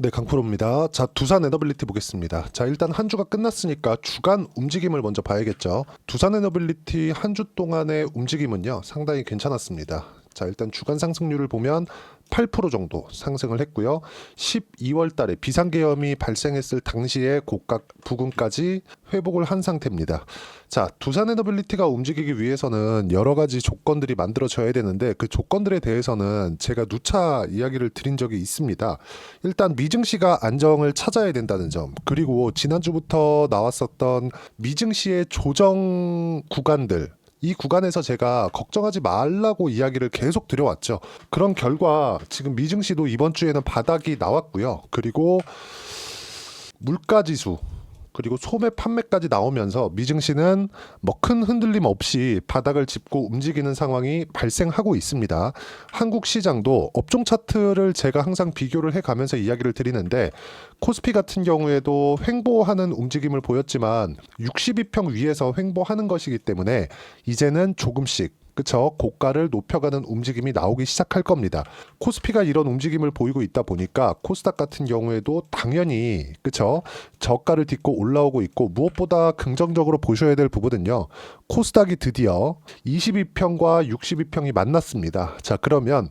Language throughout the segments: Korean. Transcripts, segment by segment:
네, 강프로입니다. 자, 두산 에너빌리티 보겠습니다. 자, 일단 한 주가 끝났으니까 주간 움직임을 먼저 봐야겠죠. 두산 에너빌리티 한 주 동안의 움직임은요, 상당히 괜찮았습니다. 자, 일단 주간 상승률을 보면 8% 정도 상승을 했고요. 12월 달에 비상계엄이 발생했을 당시의 고가 부근까지 회복을 한 상태입니다. 자, 두산 에너빌리티가 움직이기 위해서는 여러 가지 조건들이 만들어져야 되는데 그 조건들에 대해서는 제가 누차 이야기를 드린 적이 있습니다. 일단 미증시가 안정을 찾아야 된다는 점 그리고 지난주부터 나왔었던 미증시의 조정 구간들 이 구간에서 제가 걱정하지 말라고 이야기를 계속 드려왔죠. 그런 결과 지금 미증시도 이번 주에는 바닥이 나왔고요. 그리고 물가 지수 그리고 소매 판매까지 나오면서 미증시는 뭐 큰 흔들림 없이 바닥을 짚고 움직이는 상황이 발생하고 있습니다. 한국 시장도 업종 차트를 제가 항상 비교를 해 가면서 이야기를 드리는데 코스피 같은 경우에도 횡보하는 움직임을 보였지만 62평 위에서 횡보하는 것이기 때문에 이제는 조금씩 그쵸 고가를 높여가는 움직임이 나오기 시작할 겁니다. 코스피가 이런 움직임을 보이고 있다 보니까 코스닥 같은 경우에도 당연히 그쵸 저가를 딛고 올라오고 있고 무엇보다 긍정적으로 보셔야 될 부분은요. 코스닥이 드디어 22평과 62평이 만났습니다. 자 그러면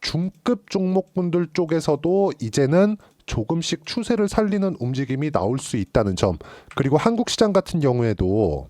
중급 종목군들 쪽에서도 이제는 조금씩 추세를 살리는 움직임이 나올 수 있다는 점 그리고 한국 시장 같은 경우에도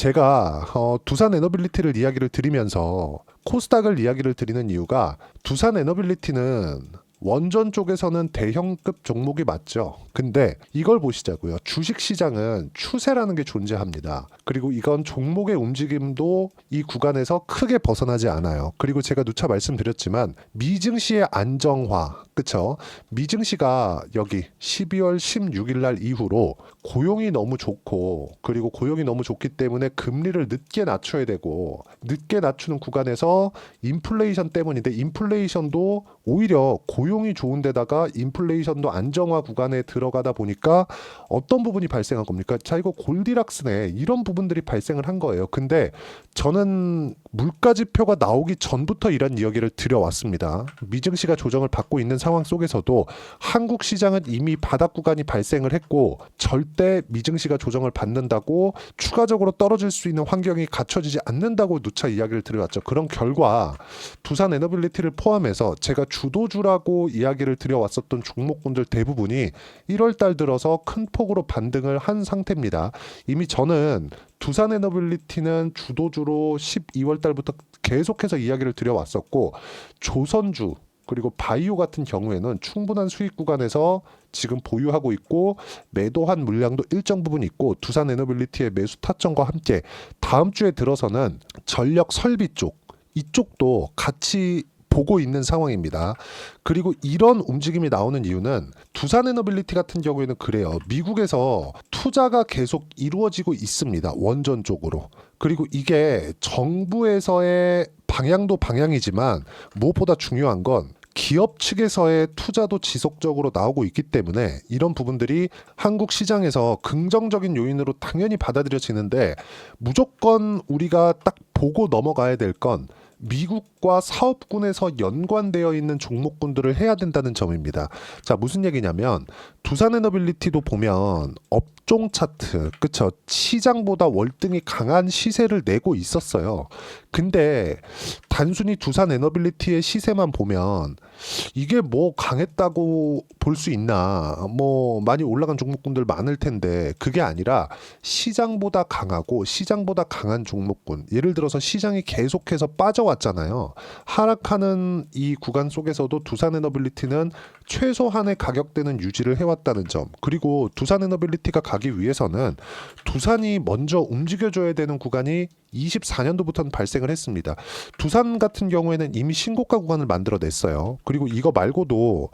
제가 어, 두산 에너빌리티를 이야기를 드리면서 코스닥을 이야기를 드리는 이유가 두산 에너빌리티는 원전 쪽에서는 대형급 종목이 맞죠. 근데 이걸 보시자고요. 주식 시장은 추세라는 게 존재합니다. 그리고 이건 종목의 움직임도 이 구간에서 크게 벗어나지 않아요. 그리고 제가 누차 말씀드렸지만 미증시의 안정화, 그쵸? 미증시가 여기 12월 16일 날 이후로 고용이 너무 좋고 그리고 고용이 너무 좋기 때문에 금리를 늦게 낮춰야 되고 늦게 낮추는 구간에서 인플레이션 때문인데 인플레이션도 오히려 고용이 좋은 데다가 인플레이션도 안정화 구간에 들어가다 보니까 어떤 부분이 발생한 겁니까? 자 이거 골디락스네 이런 부분들이 발생을 한 거예요. 근데 저는 물가 지표가 나오기 전부터 이런 이야기를 드려왔습니다. 미증시가 조정을 받고 있는 상황 속에서도 한국 시장은 이미 바닥 구간이 발생을 했고 절대 미증시가 조정을 받는다고 추가적으로 떨어질 수 있는 환경이 갖춰지지 않는다고 누차 이야기를 드려왔죠. 그런 결과 두산 에너빌리티를 포함해서 제가 주도주라고 이야기를 드려왔었던 종목군들 대부분이 1월 달 들어서 큰 폭으로 반등을 한 상태입니다. 이미 저는 두산 에너빌리티는 주도주로 12월 달부터 계속해서 이야기를 드려왔었고 조선주 그리고 바이오 같은 경우에는 충분한 수익 구간에서 지금 보유하고 있고 매도한 물량도 일정 부분 있고 두산 에너빌리티의 매수 타점과 함께 다음 주에 들어서는 전력 설비 쪽 이쪽도 같이 보고 있는 상황입니다. 그리고 이런 움직임이 나오는 이유는 두산 에너빌리티 같은 경우에는 그래요. 미국에서 투자가 계속 이루어지고 있습니다. 원전 쪽으로. 그리고 이게 정부에서의 방향도 방향이지만 무엇보다 중요한 건 기업 측에서의 투자도 지속적으로 나오고 있기 때문에 이런 부분들이 한국 시장에서 긍정적인 요인으로 당연히 받아들여지는데 무조건 우리가 딱 보고 넘어가야 될 건 미국과 사업군에서 연관되어 있는 종목군들을 해야 된다는 점입니다. 자, 무슨 얘기냐면 두산 에너빌리티도 보면 업종 차트, 그쵸? 시장보다 월등히 강한 시세를 내고 있었어요. 근데 단순히 두산 에너빌리티의 시세만 보면 이게 뭐 강했다고 볼 수 있나? 뭐 많이 올라간 종목군들 많을 텐데 그게 아니라 시장보다 강하고 시장보다 강한 종목군. 예를 들어서 시장이 계속해서 빠져왔잖아요. 하락하는 이 구간 속에서도 두산 에너빌리티는 최소한의 가격대는 유지를 해왔다는 점. 그리고 두산 에너빌리티가 가기 위해서는 두산이 먼저 움직여줘야 되는 구간이 24년도부터는 발생을 했습니다. 두산 같은 경우에는 이미 신고가 구간을 만들어냈어요. 그리고 이거 말고도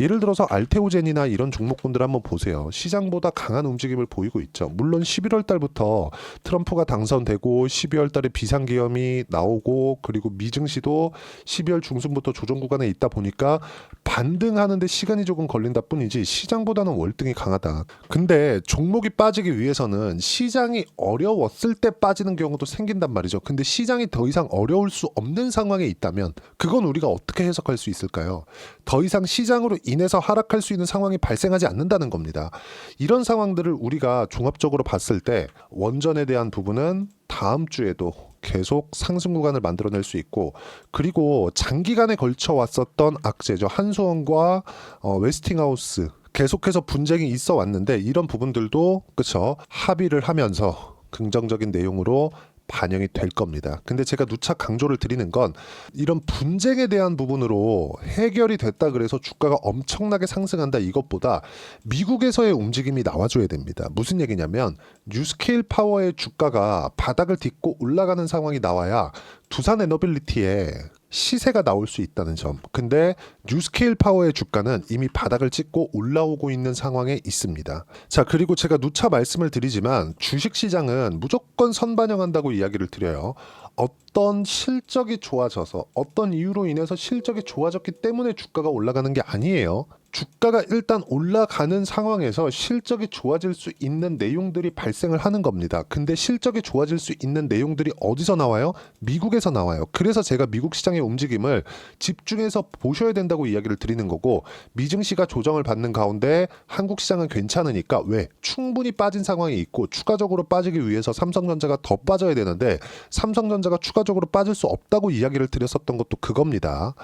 예를 들어서 알테오젠이나 이런 종목군들 한번 보세요. 시장보다 강한 움직임을 보이고 있죠. 물론 11월 달부터 트럼프가 당선되고 12월 달에 비상계엄이 나오고 그리고 미증시도 12월 중순부터 조정 구간에 있다 보니까 반등하는데 시간이 조금 걸린다 뿐이지 시장보다는 월등히 강하다. 근데 종목이 빠지기 위해서는 시장이 어려웠을 때 빠지는 경우도 생 긴단 말이죠. 근데 시장이 더 이상 어려울 수 없는 상황에 있다면 그건 우리가 어떻게 해석할 수 있을까요? 더 이상 시장으로 인해서 하락할 수 있는 상황이 발생하지 않는다는 겁니다. 이런 상황들을 우리가 종합적으로 봤을 때 원전에 대한 부분은 다음 주에도 계속 상승 구간을 만들어낼 수 있고 그리고 장기간에 걸쳐 왔었던 악재죠 한수원과 어, 웨스팅하우스 계속해서 분쟁이 있어 왔는데 이런 부분들도 그쵸 합의를 하면서 긍정적인 내용으로 반영이 될 겁니다. 근데 제가 누차 강조를 드리는 건 이런 분쟁에 대한 부분으로 해결이 됐다 그래서 주가가 엄청나게 상승한다 이것보다 미국에서의 움직임이 나와줘야 됩니다. 무슨 얘기냐면 뉴스케일 파워의 주가가 바닥을 딛고 올라가는 상황이 나와야 두산 에너빌리티에 시세가 나올 수 있다는 점. 근데 뉴스케일 파워의 주가는 이미 바닥을 찍고 올라오고 있는 상황에 있습니다. 자, 그리고 제가 누차 말씀을 드리지만 주식 시장은 무조건 선반영한다고 이야기를 드려요. 어떤 실적이 좋아져서 어떤 이유로 인해서 실적이 좋아졌기 때문에 주가가 올라가는 게 아니에요. 주가가 일단 올라가는 상황에서 실적이 좋아질 수 있는 내용들이 발생을 하는 겁니다. 근데 실적이 좋아질 수 있는 내용들이 어디서 나와요? 미국에서 나와요. 그래서 제가 미국 시장의 움직임을 집중해서 보셔야 된다고 이야기를 드리는 거고 미증시가 조정을 받는 가운데 한국 시장은 괜찮으니까 왜? 충분히 빠진 상황이 있고 추가적으로 빠지기 위해서 삼성전자가 더 빠져야 되는데 삼성전자가 추가적으로 빠질 수 없다고 이야기를 드렸었던 것도 그겁니다.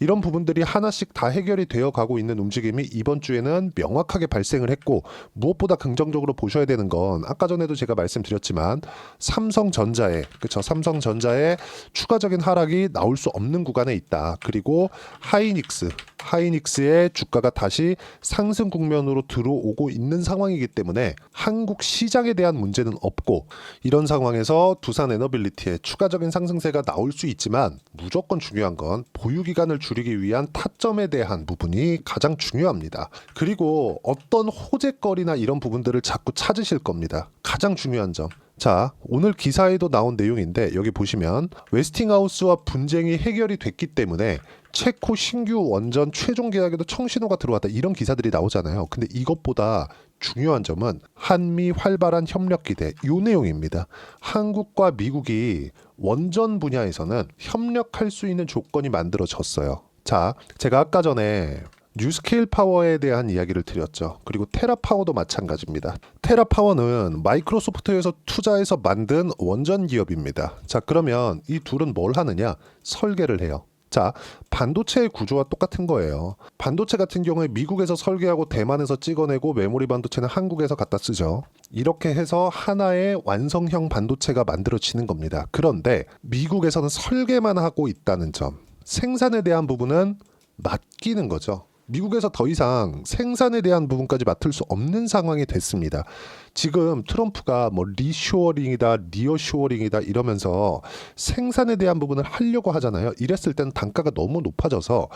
이런 부분들이 하나씩 다 해결이 되어 가고 있는 움직임이 이번 주에는 명확하게 발생을 했고 무엇보다 긍정적으로 보셔야 되는 건 아까 전에도 제가 말씀드렸지만 삼성전자의 그쵸 삼성전자의 추가적인 하락이 나올 수 없는 구간에 있다. 그리고 하이닉스 하이닉스의 주가가 다시 상승 국면으로 들어오고 있는 상황이기 때문에 한국 시장에 대한 문제는 없고 이런 상황에서 두산 에너빌리티의 추가적인 상승세가 나올 수 있지만 무조건 중요한 건 보유 기간을 줄이기 위한 타점에 대한 부분이 가장 중요합니다. 그리고 어떤 호재거리나 이런 부분들을 자꾸 찾으실 겁니다. 가장 중요한 점. 자, 오늘 기사에도 나온 내용인데 여기 보시면 웨스팅하우스와 분쟁이 해결이 됐기 때문에 체코 신규 원전 최종 계약에도 청신호가 들어왔다 이런 기사들이 나오잖아요. 근데 이것보다 중요한 점은 한미 활발한 협력 기대 요 내용입니다. 한국과 미국이 원전 분야에서는 협력할 수 있는 조건이 만들어졌어요. 자, 제가 아까 전에 뉴스케일 파워에 대한 이야기를 드렸죠. 그리고 테라 파워도 마찬가지입니다. 테라 파워는 마이크로소프트에서 투자해서 만든 원전 기업입니다. 자, 그러면 이 둘은 뭘 하느냐? 설계를 해요. 자, 반도체의 구조와 똑같은 거예요. 반도체 같은 경우에 미국에서 설계하고 대만에서 찍어내고 메모리 반도체는 한국에서 갖다 쓰죠. 이렇게 해서 하나의 완성형 반도체가 만들어지는 겁니다. 그런데 미국에서는 설계만 하고 있다는 점, 생산에 대한 부분은 맡기는 거죠. 미국에서 더 이상 생산에 대한 부분까지 맡을 수 없는 상황이 됐습니다. 지금 트럼프가 뭐 리쇼어링이다, 리어쇼어링이다 이러면서 생산에 대한 부분을 하려고 하잖아요. 이랬을 때는 단가가 너무 높아져서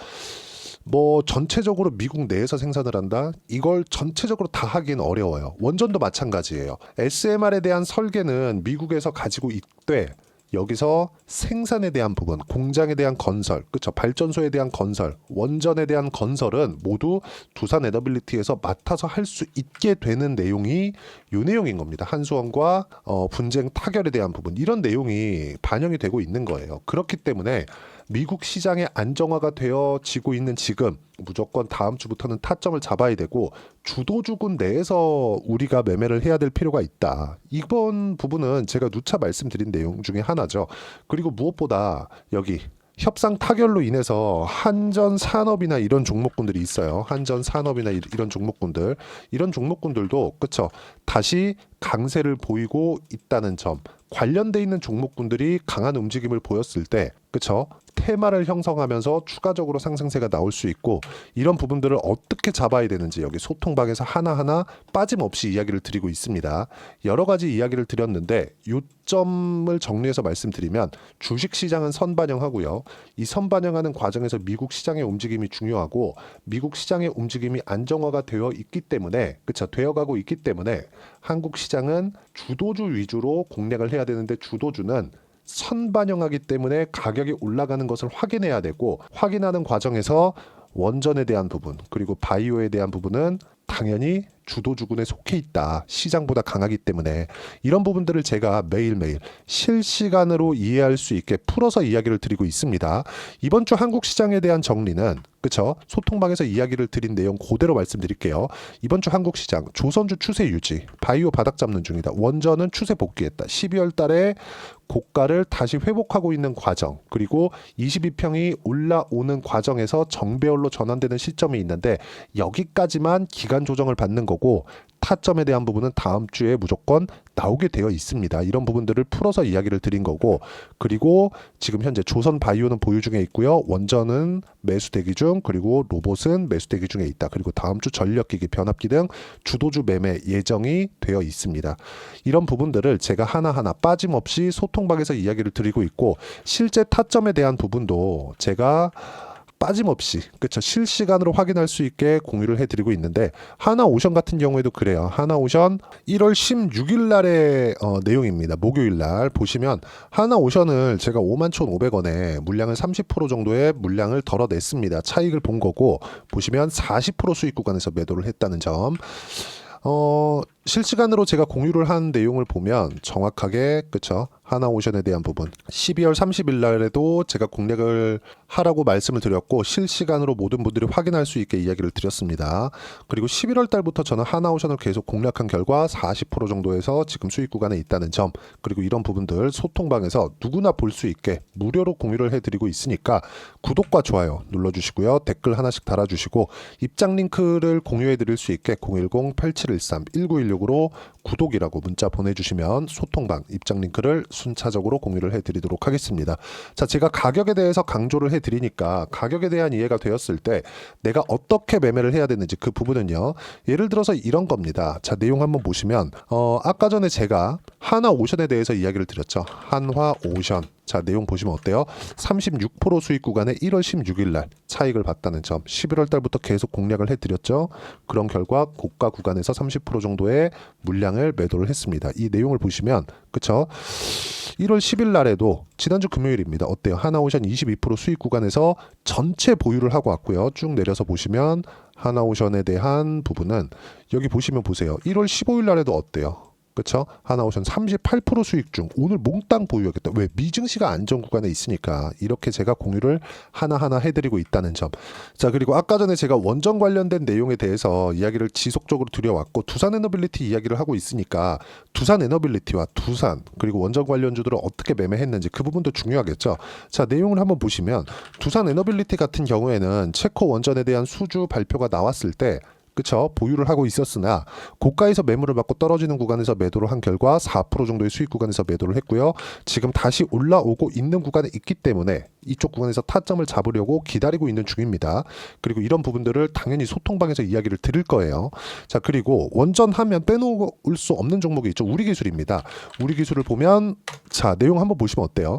뭐 전체적으로 미국 내에서 생산을 한다? 이걸 전체적으로 다 하기는 어려워요. 원전도 마찬가지예요. SMR에 대한 설계는 미국에서 가지고 있되 여기서 생산에 대한 부분, 공장에 대한 건설, 그쵸 발전소에 대한 건설, 원전에 대한 건설은 모두 두산 에너빌리티에서 맡아서 할 수 있게 되는 내용이 요 내용인 겁니다. 한수원과 어, 분쟁 타결에 대한 부분 이런 내용이 반영이 되고 있는 거예요. 그렇기 때문에 미국 시장의 안정화가 되어지고 있는 지금 무조건 다음 주부터는 타점을 잡아야 되고 주도주군 내에서 우리가 매매를 해야 될 필요가 있다. 이번 부분은 제가 누차 말씀드린 내용 중에 하나죠. 그리고 무엇보다 여기 협상 타결로 인해서 한전 산업이나 이런 종목군들이 있어요. 한전 산업이나 이- 이런 종목군들, 이런 종목군들도 그쵸 다시 강세를 보이고 있다는 점. 관련돼 있는 종목군들이 강한 움직임을 보였을 때, 그쵸 테마를 형성하면서 추가적으로 상승세가 나올 수 있고 이런 부분들을 어떻게 잡아야 되는지 여기 소통방에서 하나하나 빠짐없이 이야기를 드리고 있습니다. 여러 가지 이야기를 드렸는데 요점을 정리해서 말씀드리면 주식 시장은 선반영하고요. 이 선반영하는 과정에서 미국 시장의 움직임이 중요하고 미국 시장의 움직임이 안정화가 되어 있기 때문에 그쵸 되어가고 있기 때문에 한국 시장은 주도주 위주로 공략을 해야 되는데 주도주는 선반영하기 때문에 가격이 올라가는 것을 확인해야 되고 확인하는 과정에서 원전에 대한 부분 그리고 바이오에 대한 부분은 당연히 주도주군에 속해 있다. 시장보다 강하기 때문에 이런 부분들을 제가 매일매일 실시간으로 이해할 수 있게 풀어서 이야기를 드리고 있습니다. 이번 주 한국 시장에 대한 정리는 그쵸? 소통방에서 이야기를 드린 내용 그대로 말씀드릴게요. 이번 주 한국 시장 조선주 추세 유지, 바이오 바닥 잡는 중이다. 원전은 추세 복귀했다. 12월 달에 고가를 다시 회복하고 있는 과정, 그리고 22평이 올라오는 과정에서 정배열로 전환되는 시점이 있는데 여기까지만 기간 조정을 받는 거고 타점에 대한 부분은 다음 주에 무조건 나오게 되어 있습니다. 이런 부분들을 풀어서 이야기를 드린 거고 그리고 지금 현재 조선 바이오는 보유 중에 있고요. 원전은 매수 대기 중 그리고 로봇은 매수 대기 중에 있다. 그리고 다음 주 전력기기 변압기 등 주도주 매매 예정이 되어 있습니다. 이런 부분들을 제가 하나하나 빠짐없이 소통방에서 이야기를 드리고 있고 실제 타점에 대한 부분도 제가 빠짐없이 그쵸 실시간으로 확인할 수 있게 공유를 해드리고 있는데 하나오션 같은 경우에도 그래요. 하나오션 1월 16일 날의 어, 내용입니다. 목요일 날. 보시면 하나오션을 제가 51,500원에 물량을 30% 정도의 물량을 덜어냈습니다. 차익을 본 거고 보시면 40% 수익 구간에서 매도를 했다는 점. 어, 실시간으로 제가 공유를 한 내용을 보면 정확하게 그쵸? 하나 오션에 대한 부분. 12월 30일 날에도 제가 공략을 하라고 말씀을 드렸고 실시간으로 모든 분들이 확인할 수 있게 이야기를 드렸습니다. 그리고 11월 달부터 저는 하나 오션을 계속 공략한 결과 40% 정도에서 지금 수익 구간에 있다는 점 그리고 이런 부분들 소통방에서 누구나 볼 수 있게 무료로 공유를 해드리고 있으니까 구독과 좋아요 눌러주시고요. 댓글 하나씩 달아주시고 입장 링크를 공유해드릴 수 있게 010-8713-1916으로 구독이라고 문자 보내주시면 소통방 입장 링크를 순차적으로 공유를 해드리도록 하겠습니다. 자, 제가 가격에 대해서 강조를 해드리니까 가격에 대한 이해가 되었을 때 내가 어떻게 매매를 해야 되는지 그 부분은요. 예를 들어서 이런 겁니다. 자, 내용 한번 보시면 어, 아까 전에 제가 한화 오션에 대해서 이야기를 드렸죠. 한화 오션. 자, 내용 보시면 어때요? 36% 수익 구간에 1월 16일 날 차익을 봤다는 점. 11월 달부터 계속 공략을 해 드렸죠. 그런 결과 고가 구간에서 30% 정도의 물량을 매도를 했습니다. 이 내용을 보시면 그쵸 1월 10일 날에도 지난주 금요일입니다. 어때요? 하나오션 22% 수익 구간에서 전체 보유를 하고 왔고요. 쭉 내려서 보시면 하나오션에 대한 부분은 여기 보시면 보세요. 1월 15일 날에도 어때요? 그쵸? 하나오션 38% 수익 중 오늘 몽땅 보유하겠다. 왜? 미증시가 안전 구간에 있으니까 이렇게 제가 공유를 하나하나 해드리고 있다는 점. 자 그리고 아까 전에 제가 원전 관련된 내용에 대해서 이야기를 지속적으로 드려왔고 두산 에너빌리티 이야기를 하고 있으니까 두산 에너빌리티와 두산 그리고 원전 관련주들을 어떻게 매매했는지 그 부분도 중요하겠죠. 자 내용을 한번 보시면 두산 에너빌리티 같은 경우에는 체코 원전에 대한 수주 발표가 나왔을 때 그쵸 보유를 하고 있었으나 고가에서 매물을 받고 떨어지는 구간에서 매도를 한 결과 4% 정도의 수익 구간에서 매도를 했고요. 지금 다시 올라오고 있는 구간에 있기 때문에 이쪽 구간에서 타점을 잡으려고 기다리고 있는 중입니다. 그리고 이런 부분들을 당연히 소통방에서 이야기를 드릴 거예요. 자 그리고 원전하면 빼놓을 수 없는 종목이 있죠. 우리 기술입니다. 우리 기술을 보면 자 내용 한번 보시면 어때요?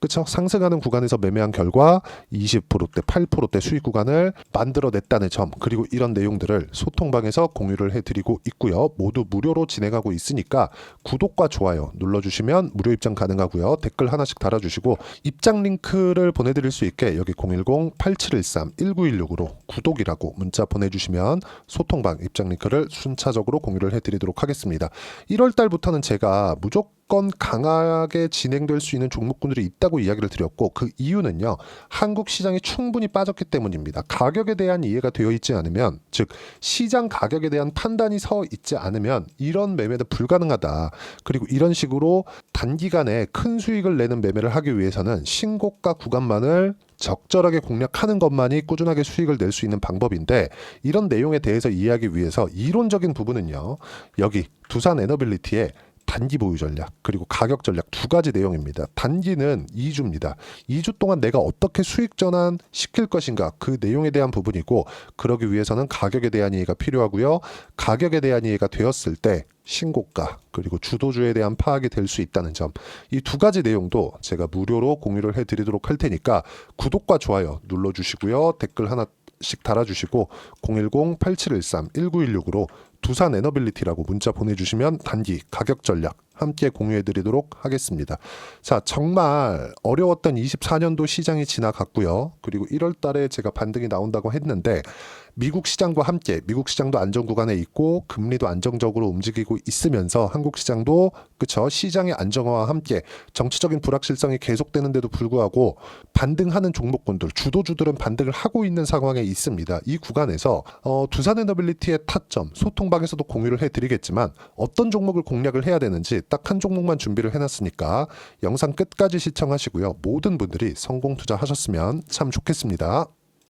그쵸? 상승하는 구간에서 매매한 결과 20%대 8%대 수익 구간을 만들어냈다는 점 그리고 이런 내용들을 소통방에서 공유를 해드리고 있고요. 모두 무료로 진행하고 있으니까 구독과 좋아요 눌러주시면 무료 입장 가능하고요. 댓글 하나씩 달아주시고 입장 링크를 보내드릴 수 있게 여기 010-8713-1916으로 구독이라고 문자 보내주시면 소통방 입장 링크를 순차적으로 공유를 해드리도록 하겠습니다. 1월 달부터는 제가 무조건 무조건 강하게 진행될 수 있는 종목군들이 있다고 이야기를 드렸고 그 이유는요 한국 시장이 충분히 빠졌기 때문입니다. 가격에 대한 이해가 되어 있지 않으면 즉 시장 가격에 대한 판단이 서 있지 않으면 이런 매매는 불가능하다. 그리고 이런 식으로 단기간에 큰 수익을 내는 매매를 하기 위해서는 신고가 구간만을 적절하게 공략하는 것만이 꾸준하게 수익을 낼 수 있는 방법인데 이런 내용에 대해서 이해하기 위해서 이론적인 부분은요 여기 두산 에너빌리티의 단기 보유 전략 그리고 가격 전략 두 가지 내용입니다. 단기는 2주입니다. 2주 동안 내가 어떻게 수익 전환 시킬 것인가 그 내용에 대한 부분이고 그러기 위해서는 가격에 대한 이해가 필요하고요. 가격에 대한 이해가 되었을 때 신고가 그리고 주도주에 대한 파악이 될 수 있다는 점 이 두 가지 내용도 제가 무료로 공유를 해드리도록 할 테니까 구독과 좋아요 눌러주시고요 댓글 하나씩 달아주시고 010-8713-1916으로 두산 에너빌리티라고 문자 보내주시면 단기 가격 전략 함께 공유해드리도록 하겠습니다. 자, 정말 어려웠던 24년도 시장이 지나갔고요. 그리고 1월 달에 제가 반등이 나온다고 했는데 미국 시장과 함께 미국 시장도 안정 구간에 있고 금리도 안정적으로 움직이고 있으면서 한국 시장도 그쵸 시장의 안정화와 함께 정치적인 불확실성이 계속되는데도 불구하고 반등하는 종목군들 주도주들은 반등을 하고 있는 상황에 있습니다. 이 구간에서 어, 두산 에너빌리티의 타점 소통방에서도 공유를 해드리겠지만 어떤 종목을 공략을 해야 되는지 딱 한 종목만 준비를 해놨으니까 영상 끝까지 시청하시고요. 모든 분들이 성공 투자하셨으면 참 좋겠습니다.